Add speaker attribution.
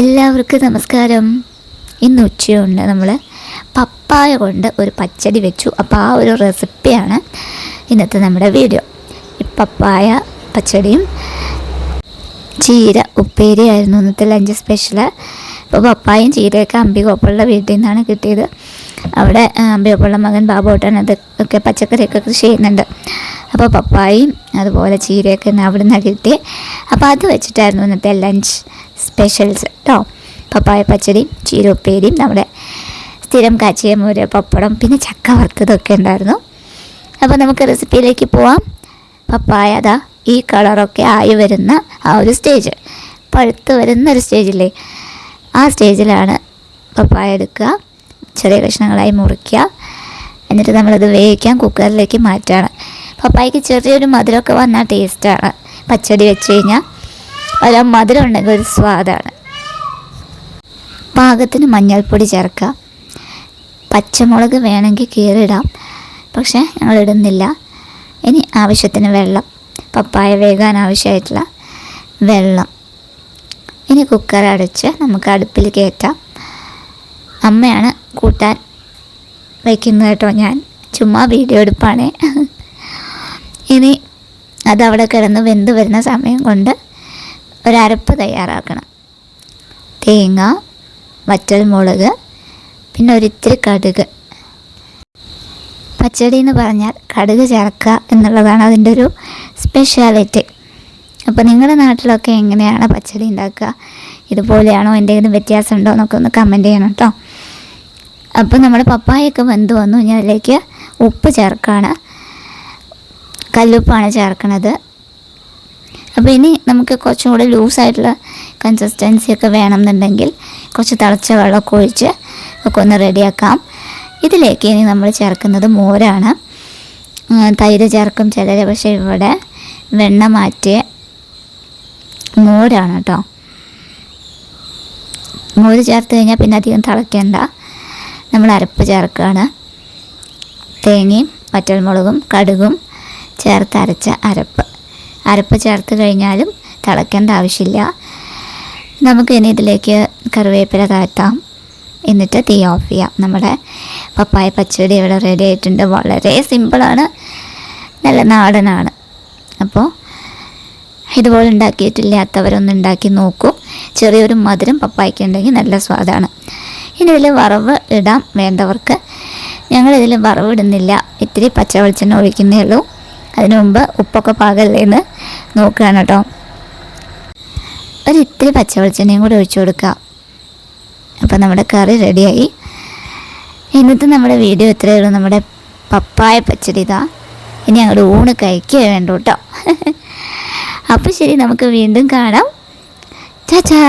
Speaker 1: എല്ലാവർക്കും നമസ്കാരം. ഇന്ന് ഉച്ചയുണ്ട്. നമ്മൾ പപ്പായ കൊണ്ട് ഒരു പച്ചടി വെച്ചു. അപ്പോൾ ആ ഒരു റെസിപ്പിയാണ് ഇന്നത്തെ നമ്മുടെ വീഡിയോ. പപ്പായ പച്ചടിയും ചീര ഉപ്പേരിയായിരുന്നു ഇന്നത്തെ ലഞ്ച് സ്പെഷ്യൽ അപ്പോൾ പപ്പായും ചീരയൊക്കെ അമ്പികോപ്പുള്ള വീട്ടിൽ നിന്നാണ് കിട്ടിയത്. അവിടെ അമ്പി അമ്പികോപ്പുള്ള മകൻ ബാബോട്ടൻ അതൊക്കെ പച്ചക്കറിയൊക്കെ കൃഷി ചെയ്യുന്നുണ്ട്. അപ്പോൾ പപ്പായും അതുപോലെ ചീരയൊക്കെ അവിടെ നിന്ന് കിട്ടി അപ്പോൾ അത് വെച്ചിട്ടായിരുന്നു ഇന്നത്തെ ലഞ്ച് സ്പെഷ്യൽസ് കേട്ടോ പപ്പായ പച്ചടിയും ചീര ഉപ്പേരിയും നമ്മുടെ സ്ഥിരം കാച്ചിയ മോര് പപ്പടം പിന്നെ ചക്ക വറുത്തതൊക്കെ ഉണ്ടായിരുന്നു. അപ്പോൾ നമുക്ക് റെസിപ്പിയിലേക്ക് പോവാം. പപ്പായ അതാ ഈ കളറൊക്കെ ആയി വരുന്ന ആ ഒരു സ്റ്റേജ് പഴുത്ത് വരുന്ന ഒരു സ്റ്റേജില്ലേ ആ സ്റ്റേജിലാണ് പപ്പായ എടുക്കുക. ചെറിയ കഷ്ണങ്ങളായി മുറിക്കുക. എന്നിട്ട് നമ്മളത് വേവിക്കാൻ കുക്കറിലേക്ക് മാറ്റുകയാണ്. പപ്പായക്ക് ചെറിയൊരു മധുരമൊക്കെ വന്നാൽ ടേസ്റ്റാണ് പച്ചടി വെച്ച് കഴിഞ്ഞാൽ ഒരു മധുരം ഉണ്ടെങ്കിൽ ഒരു സ്വാദാണ്. പാകത്തിന് മഞ്ഞൾപ്പൊടി ചേർക്കുക. പച്ചമുളക് വേണമെങ്കിൽ കീറിടാം. പക്ഷേ ഞങ്ങൾ ഇടുന്നില്ല. ഇനി ആവശ്യത്തിന് വെള്ളം. പപ്പായ വേകാൻ ആവശ്യമായിട്ടുള്ള വെള്ളം. ഇനി കുക്കർ അടച്ച് നമുക്ക് അടുപ്പിൽ കയറ്റാം. അമ്മയാണ് കൂട്ടാൻ വയ്ക്കുന്നത് കേട്ടോ ഞാൻ. ചുമ്മാ വീഡിയോ എടുപ്പാണേ. അതവിടെ കിടന്ന് വെന്ത് വരുന്ന സമയം കൊണ്ട് ഒരരപ്പ് തയ്യാറാക്കണം. തേങ്ങ വറ്റൽമുളക് പിന്നെ ഒരിത്തിരി കടുക്. പച്ചടി എന്ന് പറഞ്ഞാൽ കടുക് ചേർക്കുക എന്നുള്ളതാണ് അതിന്റെ ഒരു സ്പെഷ്യാലിറ്റി അപ്പോൾ നിങ്ങളുടെ നാട്ടിലൊക്കെ എങ്ങനെയാണ് പച്ചടി ഉണ്ടാക്കുക? ഇതുപോലെയാണോ? എന്തെങ്കിലും വ്യത്യാസം ഉണ്ടോ എന്നൊക്കെ ഒന്ന് കമന്റ് ചെയ്യണം കേട്ടോ. അപ്പോൾ നമ്മുടെ പപ്പായൊക്കെ വെന്ത് വന്നു. കഴിഞ്ഞാൽ അതിലേക്ക് ഉപ്പ് ചേർക്കുകയാണ് കല്ലുപ്പാണ് ചേർക്കണത്. അപ്പോൾ ഇനി നമുക്ക് കുറച്ചും കൂടെ ലൂസായിട്ടുള്ള കൺസിസ്റ്റൻസി ഒക്കെ വേണമെന്നുണ്ടെങ്കിൽ കുറച്ച് തിളച്ച വെള്ളമൊക്കെ ഒഴിച്ച് ഒക്കെ ഒന്ന് റെഡിയാക്കാം ഇതിലേക്ക് ഇനി നമ്മൾ ചേർക്കുന്നത് മോരാണ്. തൈര് ചേർക്കും ചിലർ പക്ഷേ ഇവിടെ വെണ്ണ മാറ്റിയ മോരാണ് കേട്ടോ. മോര് ചേർത്ത് കഴിഞ്ഞാൽ പിന്നെ അധികം തിളയ്ക്കേണ്ട. നമ്മൾ അരപ്പ് ചേർക്കുകയാണ്. തേങ്ങയും വറ്റൽമുളകും കടുകും ചേർത്ത് അരച്ച അരപ്പ്. അരപ്പ് ചേർത്ത് കഴിഞ്ഞാലും തിളയ്ക്കേണ്ട ആവശ്യമില്ല. നമുക്ക് ഇനി ഇതിലേക്ക് കറിവേപ്പില താഴ്ത്താം. എന്നിട്ട് തീ ഓഫ് ചെയ്യാം. നമ്മുടെ പപ്പായ പച്ചടി ഇവിടെ റെഡി ആയിട്ടുണ്ട്. വളരെ സിമ്പിളാണ് നല്ല നാടനാണ്. അപ്പോൾ ഇതുപോലെ ഉണ്ടാക്കിയിട്ടില്ലാത്തവരൊന്ന് ഉണ്ടാക്കി നോക്കൂ. ചെറിയൊരു മധുരം പപ്പായ്ക്ക് ഉണ്ടെങ്കിൽ നല്ല സ്വാദാണ്. ഇനി ഇതിൽ വറവ് ഇടാം വേണ്ടവർക്ക്. ഞങ്ങളിതിൽ വറവ് ഇടുന്നില്ല. ഇത്തിരി പച്ച വെളിച്ചെണ്ണ ഒഴിക്കുന്നേ ഉള്ളൂ. അതിനു മുമ്പ് ഉപ്പൊക്കെ പാകല്ലേന്ന് നോക്കുകയാണ് കേട്ടോ. ഒരു ഇത്തിരി പച്ച വെളിച്ചെണ്ണയും കൂടി ഒഴിച്ചു കൊടുക്കുക. അപ്പോൾ നമ്മുടെ കറി റെഡിയായി. ഇന്നത്തെ നമ്മുടെ വീഡിയോ ഇത്രയേ ഉള്ളൂ. നമ്മുടെ പപ്പായ പച്ചടി ഇതാ. ഇനി അങ്ങോട്ട് ഊണ് കഴിക്കുക വേണ്ട കേട്ടോ. അപ്പോൾ ശരി നമുക്ക് വീണ്ടും കാണാം. ചാച്ചാ